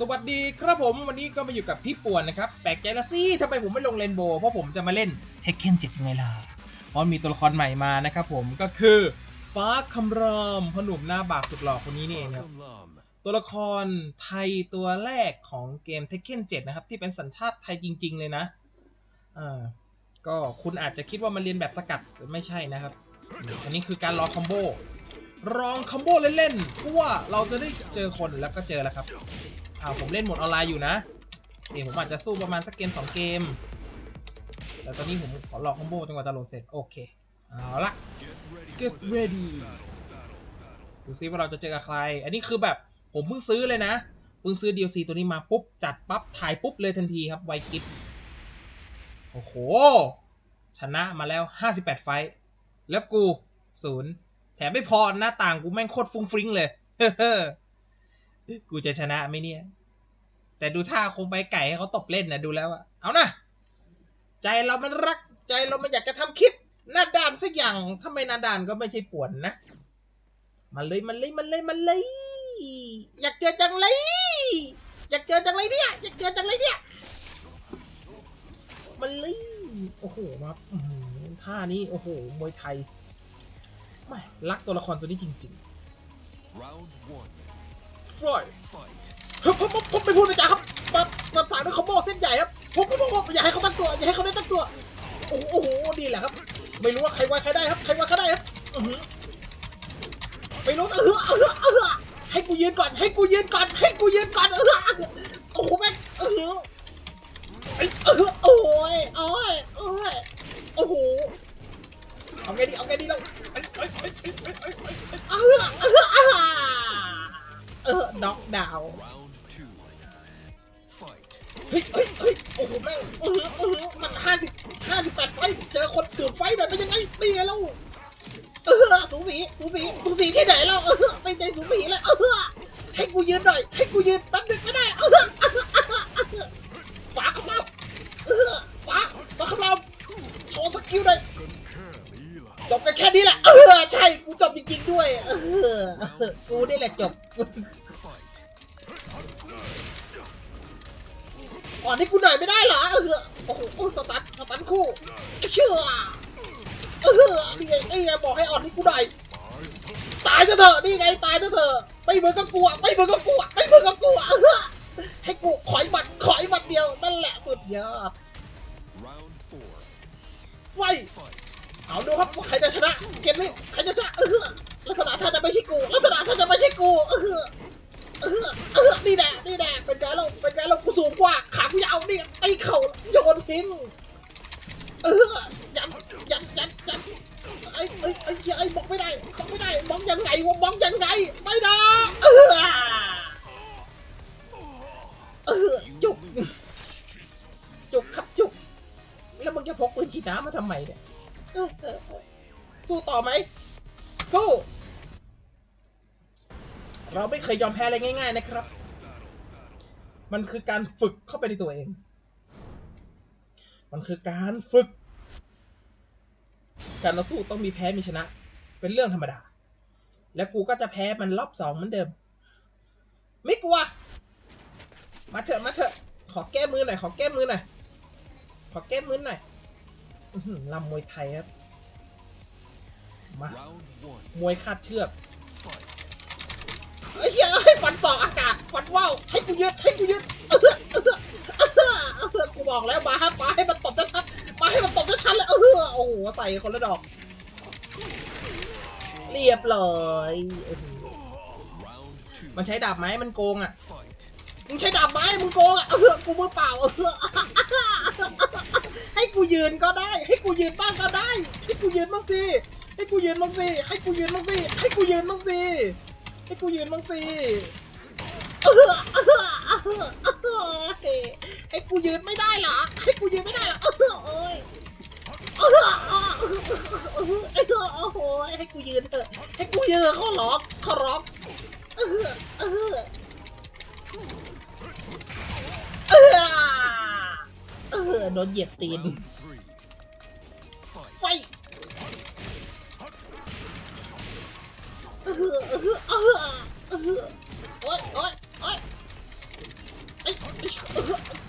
สวัสดีครับผมวันนี้ก็มาอยู่กับพี่ป่วนนะครับ แปลกใจละสิทำไมผมไม่ลงเรนโบว์เพราะผมจะมาเล่นเทคเคน7ไงล่ะเพราะมีตัวละครใหม่มานะครับผมก็คือฟ้าคำรามพอหนุ่มหน้าบากสุดหล่อคนนี้นี่เองครับตัวละครไทยตัวแรกของเกม Tekken 7นะครับ ที่เป็นสัญชาติไทยจริง ๆ เลยนะอ่าก็คุณอาจจะคิดว่ามันเรียนแบบสกัดหรือไม่ใช่นะครับ อันนี้คือการรอคอมโบรองคอมโบเล่นๆเพราะว่าเราจะได้เจอคนแล้วก็เจอแล้วครับ อาผมเล่นหมดออนไลน์อยู่นะเดี๋ยวผมอาจจะสู้ประมาณสักเกม2เกม แต่ตอนนี้ผมขอรอคอมโบจนกว่าจะโหลดเสร็จ โอเค เอาละ get ready ดูซิว่าเราจะเจอกับใคร อันนี้คือแบบผมเพิ่งซื้อเลยนะ เพิ่งซื้อ DLC ตัวนี้มาปุ๊บ จัดปั๊บ ถ่ายปุ๊บเลยทันทีครับไวกิฟโอ้โห ชนะมาแล้ว 58 ไฟท์แล้วกูศูนย์แถมไม่พอหน้าต่างกูแม่งโคตรฟุ้งฟริ้งเลย กูจะชนะไหมเนี่ย แต่ดูท่าคงไปไก่ให้เขาตบเล่นนะดูแล้วอะเอานะใจเรามันรัก ใจเรามันอยากจะทำคลิปหน้าด้านสักอย่างถ้าไม่หน้าด้านก็ไม่ใช่ป่วนนะมันเลยมันเลยมันเลยมันเลย อยากเจอจังเลย อยากเจอจังเลยเนี่ย อยากเจอจังเลยเนี่ยมันเลยโอ้โหมาท่านี้โอ้โหมวยไทยไม่รักตัวละครตัวนี้จริง ๆ ฟอยผมผมผมไม่พูดนะจ๊ะครับมามาสายด้วยคอมโบเส้นใหญ่ครับผมผมผมผมอย่าให้เขาตั้งตัวอย่าให้เขาได้ตั้งตัวโอ้โหดีแหละครับ ไม่รู้ว่าใครไว้ใครได้ครับ ใครไว้ใครได้ครับไม่รู้เออเออเออให้กูยืนก่อน ให้กูยืนก่อน ให้กูยืนก่อนเออโอ้โหแม่งเออเออโอ้ยโอ้ยโอ้ยโอ้โหเอาไงดีเอาไงดีเราเออเออเออ เออน็อกดาวน์ Round two, fight. เฮ้ยเฮ้ยเฮ้ยโอ้โหแม่งอื้อหืออื้อหือมันห้าสิบห้าสิบแปดไฟต์เจอคนสูตรไฟต์แบบเป็นยังไงตีไงแล้วเออสูสีสูสีสูสีที่ไหนแล้วเออไม่ได้สูสีเลยเออให้กูยืนหน่อย ให้กูยืนแป๊บนึงก็ได้เออเออเออเออฝาขมำเออฝาฝาขมำโชว์สกิลหน่อยจบกันแค่นี้แหละ เออ ใช่ กูจบจริงๆด้วย เออ กูนี่แหละจบ อนให้กูหน่อยไม่ได้เหรอเออโอ้โหโอ้สตันสตันคู่เชื่อเออนี่ไงนี่ไงบอกให้อ่อนให้กูหน่อยตายซะเถอะนี่ไงตายซะเถอะไม่เหมือนกับกูอะไม่เหมือนกับกูอะไม่เหมือนกับกูอะเออให้กูขอยบัตรขอยบัตรเดียวนั่นแหละสุดยอดไฟเอาดูครับใครจะชนะเกมนี้ใครจะชนะเออลักษณะท่าจะไม่ใช่กูลักษณะท่าจะไม่ใช่กูเออ เออเออนี่แหละนี่แหละเป็นไงเราเป็นไงเรากูสูงกว่าขากูยาวนี่ไอ้เข่าโยนทิ้งเออยันยันยันยันไอ้ไอ้ไอ้ไอ้ยบอกไม่ได้บอกไม่ได้บอกยังไงวะบอกยังไงไม่ได้เออเออจุกจุกครับจุกแล้วมึงจะพกปืนฉีดน้ำมาทำไมเนี่ยเออเออสู้ต่อไหมสู้ เราไม่เคยยอมแพ้อะไรง่าย ๆ นะครับ มันคือการฝึกเข้าไปในตัวเอง มันคือการฝึก การต่อสู้ต้องมีแพ้มีชนะ เป็นเรื่องธรรมดา และกูก็จะแพ้มันรอบสองเหมือนเดิม ไม่กลัว มาเถอะมาเถอะ ขอแก้มือหน่อยขอแก้มือหน่อยขอแก้มือหน่อยอื้อหือลำมวยไทยครับ มามวยคาดเชือก เฮ้ยให้ฟันสอกอากาศฟันว่าวให้กูยึดให้กูยึดกูบอกแล้วมาฮะมาให้มันตบชัดๆมาให้มันตบชัดๆเลยเออโอ้โหใส่คนละดอก เรียบร้อยมันใช้ดาบไหมมันโกงอะมึงใช้ดาบไหมมึงโกงอะเออกูมือเปล่าเออให้กูยืนก็ได้ ให้กูยืนบ้างก็ได้ ให้กูยืนบ้างสิให้กูยืนบ้างสิให้กูยืนบ้างสิให้กูยืนบ้างสิ ให้กูยืนบ้างสิให้กูยืนไม่ได้เหรอให้กูยืนไม่ได้เหรอเอ้ยเออเออเออเออเออเออโอ้โหให้กูยืนเถอะให้กูยืนเขาร้องเขาร้องเออเออเออเออโดนเหยียบตีน เออเออเออเออโอ๊ยโอ๊ยโอ๊ย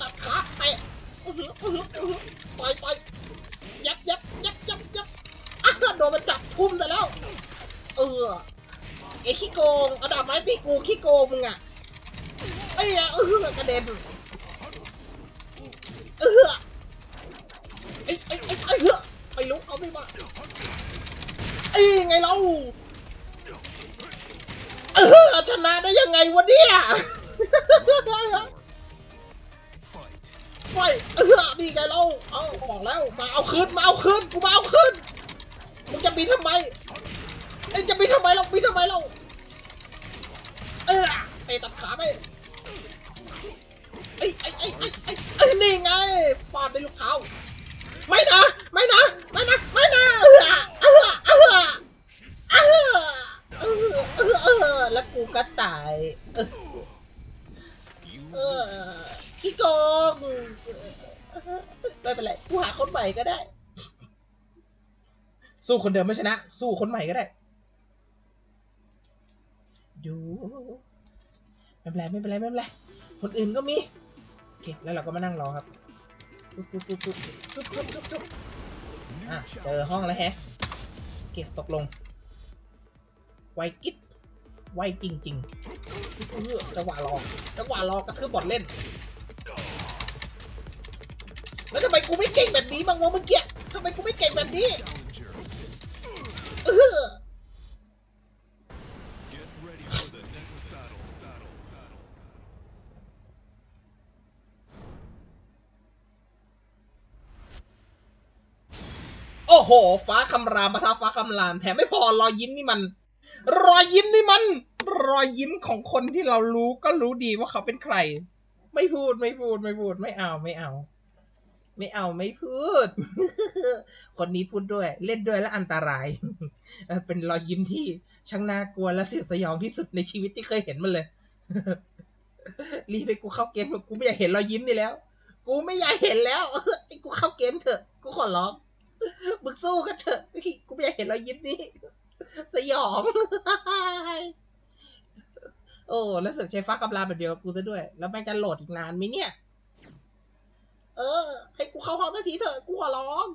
ตัดขาเตะอื้อหืออื้อหืออื้อหือต่อยต่อยยับยับยับยับยับอะโดนมันจับทุ่มแต่แล้ว เออไอ้ขี้โกงเอาดาบไม้ตีกูขี้โกงมึงอะไอ้อะเออกระเด็น นี่ไงเราเอาบอกแล้วมาเอาคืนมาเอาคืนกูมาเอาคืนมึงจะบินทำไมเอ้ยจะบินทำไมเราบินทำไมเราเออไอ้ตัดขาไปไอ้ไอ้ไอ้ไอ้ไอ้ไอ้นี่ไงฟาดในลูกเท้าไม่นะไม่นะไม่นะไม่นะเออเออเออเออเออเออเออแล้วกูก็ตายเออ You เออขี้โกง ไม่เป็นไรกูหาคนใหม่ก็ได้ สู้คนเดิมไม่ชนะ สู้คนใหม่ก็ได้ ดูไม่เป็นไรไม่เป็นไรไม่เป็นไรคนอื่นก็มีโอเคแล้วเราก็มานั่งรอครับปุ๊บปุ๊บปุ๊บปุ๊บปุ๊บปุ๊บปุ๊บอะเจอห้องแล้วแฮะเก็บตกลง ไวกิ๊ไวจริงๆจังหวะรอจังหวะรอก็คือบอดเล่น แล้วทำไมกูไม่เก่งแบบนี้บ้างวะเมื่อกี้ทำไมกูไม่เก่งแบบนี้เออโอ้โห ฟ้าคำรามปะทะฟ้าคำราม แถมไม่พอรอยยิ้มนี่มัน รอยยิ้มนี่มัน รอยยิ้มของคนที่เรารู้ก็รู้ดีว่าเขาเป็นใคร ไม่พูดไม่พูดไม่พูดไม่เอาไม่เอา ไม่เอาไม่พูด คนนี้พูดด้วย เล่นด้วยและอันตราย เป็นรอยยิ้มที่ช่างน่ากลัวและเสียสยองที่สุดในชีวิตที่เคยเห็นมันเลย รีบไปกูเข้าเกมกูไม่อยากเห็นรอยยิ้มนี่แล้ว กูไม่อยากเห็นแล้วไอ้กูเข้าเกมเถอะ กูขอร้องมึงสู้กันเถอะกูไม่อยากเห็นรอยยิ้มนี้ สยอง โอ้ แล้วเสือกใช้ฟ้าคำราแบบเดียวกับกูซะด้วย แล้วแม่งจะโหลดอีกนานไหมเนี่ย เข้าห้องสักทีเถอะกูขอร้อง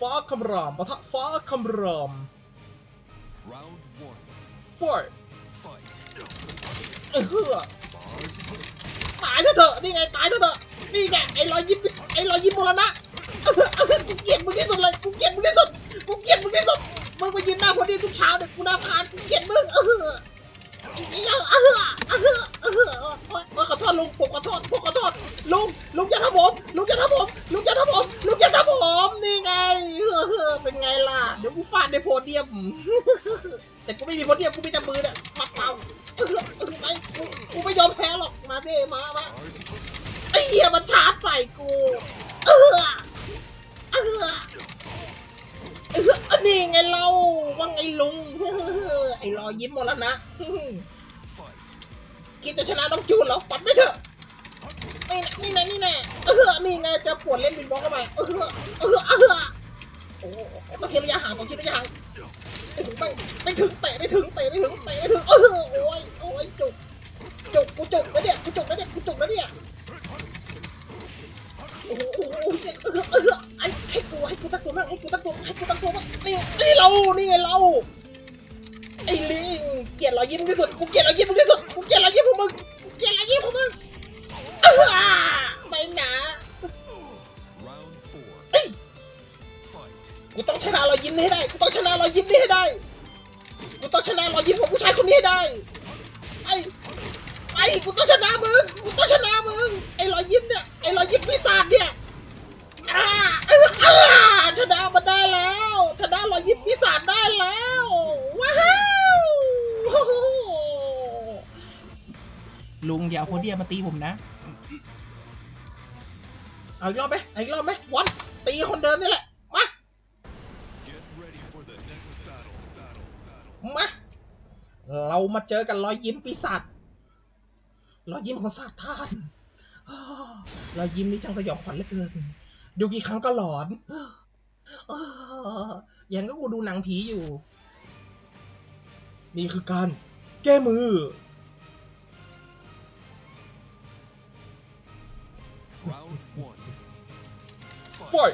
ฟ้าคำรามปะทะฟ้าคำราม Round one. ฟอร์ Fight. เออตายเถอะเถอะนี่ไงตายเถอะเถอะนี่ไงไอ้รอยยิ้มไอ้รอยยิ้มมรณะเออเออกูเกลียดมึงที่สุดเลยกูเกลียดมึงที่สุดกูเกลียดมึงที่สุดมึงมายืนหน้าพอดีทุกเช้าเนี่ยกูน่าคาน เบี้ยมันชาร์จใส่กูเออเออเอออันนี้ไงเราว่าไงลุงไอ้รอยยิ้มหมดแล้วนะคิดจะชนะน้องจูนเหรอฝันไม่เถอะนี่นะนี่นะนี่แน่เออนี่ไงจะปวดเล่นบินบล็อกเข้าไปเออเออเออโอ้ต้องเทระยะห่างต้องคิดระยะห่างไม่ถึงไม่ไม่ถึงเตะไม่ถึงเตะไม่ถึงเตะไม่ถึงเออโอ้ยโอ้ยจุกจุกกูจุกแล้วเนี่ยกูจุกแล้วเนี่ยกูจุกแล้วเนี่ย เออเออไอ้ให้กูให้กูตั้งตัวบ้างให้กูตั้งตัวให้กูตั้งตัวบ้างนี่นี่เรานี่ไงเราไอ้ลิงเกลียดรอยยิ้มที่สุดกูเกลียดรอยยิ้มมึงที่สุดกูเกลียดรอยยิ้มของมึงกูเกลียดรอยยิ้มของมึงอ้าไปหนาเอ้ยกูต้องชนะรอยยิ้มนี้ให้ได้กูต้องชนะรอยยิ้มนี้ให้ได้กูต้องชนะรอยยิ้มของผู้ชายคนนี้ให้ได้ไอ้ไอ้กูต้องชนะมึงกูต้องชนะมึงไอ้รอยยิ้มเนี่ยไอ้รอยยิ้มปีศาจเนี่ยอ่าเอออ่าชนะมันได้แล้ว ชนะรอยยิ้มปีศาจได้แล้วว้าวโอ้โหลุงอย่าเอาโพเดียมมา ตีผมนะ เอาอีกรอบไหมอีกรอบไหมวันตีคนเดิมนี่แหละ มา battle. Battle. Battle. มา เรามาเจอกันรอยยิ้มปีศาจ รอยยิ้มของซาตานรอยยิ้มนี้ช่างสยองขวัญเหลือเกิน ดูกี่ครั้งก็หลอนออย่างก็กูดูหนังผีอยู่ นี่คือการแก้มือ Round one. ฟอย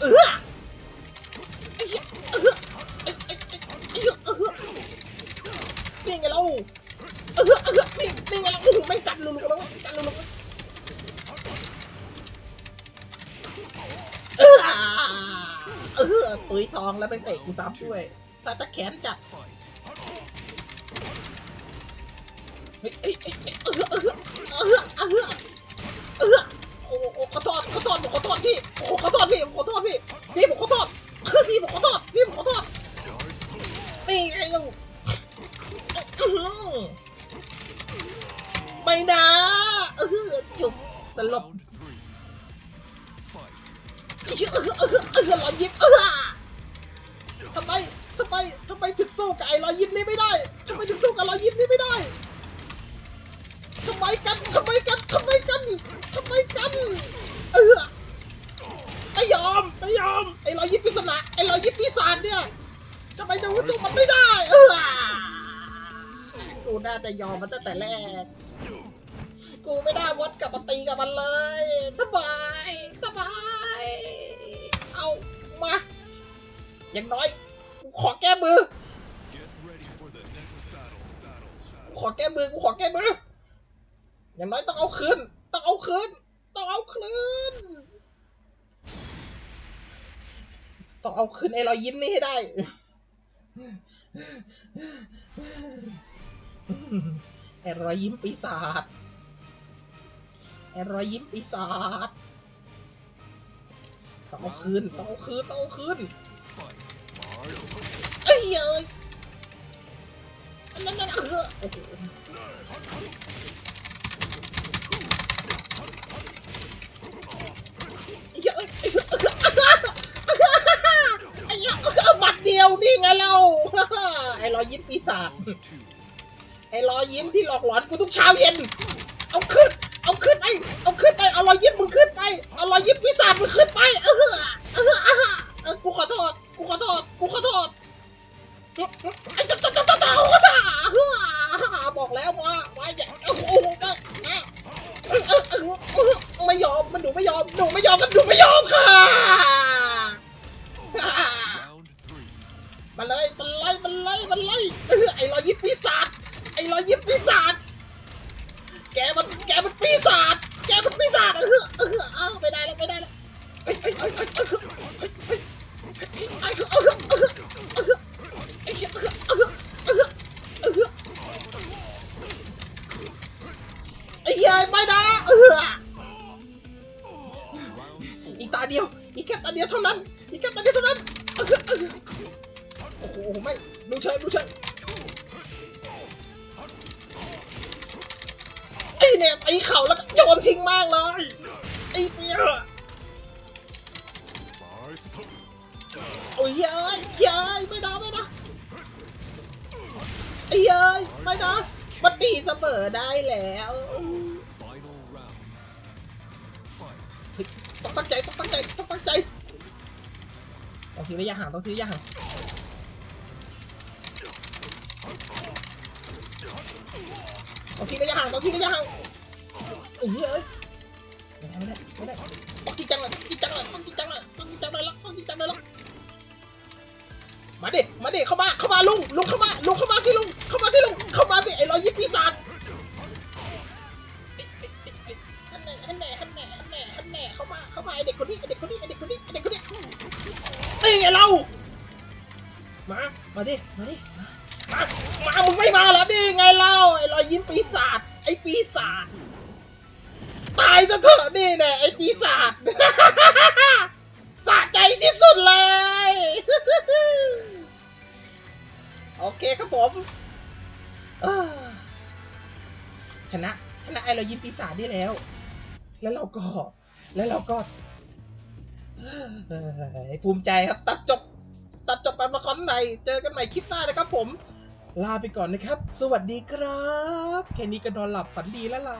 เออไอ้เหี้ยเอนี่ไงเราเออเออนี่นี่ไงเราโอ้โหแม่งกัดลุลุแล้วเว้ยกัดลุลุเออเออตุยทองแล้วไปเตะกูซ้ำด้วยตาตะแขนจัด Fight. เฮ้ยเฮ้ยเจะยอมมันตั้งแต่แรก กูไม่ได้วัดกลับมาตีกับมันเลยสบายสบาย เอามา อย่างน้อย กูขอแก้มือกูขอแก้มือ กูขอแก้มือ อย่างน้อยต้องเอาคืน ต้องเอาคืน ต้องเอาคืน ต้องเอาคืนไอ้รอยยิ้มนี่ให้ได้ ไอรอยยิ้มปีศาจไอรอยยิ้มปีศาจต้องเอาคืนต้องเอาคืนต้องเอาคืนเอ้ยเอ้ยนั่นนั่นเออโอ้โหเอ้ยเอ้ยเอ้ยไอ้ยเอาหมัดเดียวนี่ไงเราไอ้รอยยิ้มปีศาจ ไอ้รอยยิ้มที่หลอกหลอนกูทุกเช้าเย็น เอาขึ้น เอาขึ้นไป เอาขึ้นไป เอารอยยิ้มมึงขึ้นไป เอารอยยิ้มปีศามึงขึ้นไป เออ โอ้ยเย้ยเย้ยไม่นะไม่นะไอ้เย้ยไม่นะมันตีเสมอได้แล้วต้องตั้งใจต้องตั้งใจต้องตั้งใจต้องทิ้งระยะห่างต้องทิ้งระยะห่างต้องทิ้งระยะห่างต้องทิ้งระยะห่างเอ้ยเอ้ยไม่ได้ไม่ได้ไม่ได้ต้องจริงจังเลย มาดิเข้ามาเข้ามาลุงลุงเข้ามาลุงเข้ามาที่ลุงเข้ามาที่ลุงเข้ามาที่ไอ้รอยยิ้มปีศาจฮันแหน่ฮันแหน่ฮันแหน่ฮันแหน่ฮันแน่เข้ามาเข้ามาไอเด็กคนนี้ไอเด็กคนนี้ไอเด็กคนนี้ไอเด็กคนนี้นี่ไงเรามามาดิมาดิมามามึงไม่มาแล้วนี่ไงเราไอรอยยิ้มปีศาจไอปีศาจตายซะเถอะนี่แน่ไอปีศาจสะใจที่สุดเลย โอเคครับผมชนะชนะไอเรายิ้มปีศาจได้แล้ว แล้วเราก็ แล้วเราก็ภูมิใจครับ ตัดจบ ตัดจบการละครในเจอกันใหม่คลิปหน้านะครับผม ลาไปก่อนนะครับ สวัสดีครับ แค่นี้ก็นอนหลับฝันดีแล้วเรา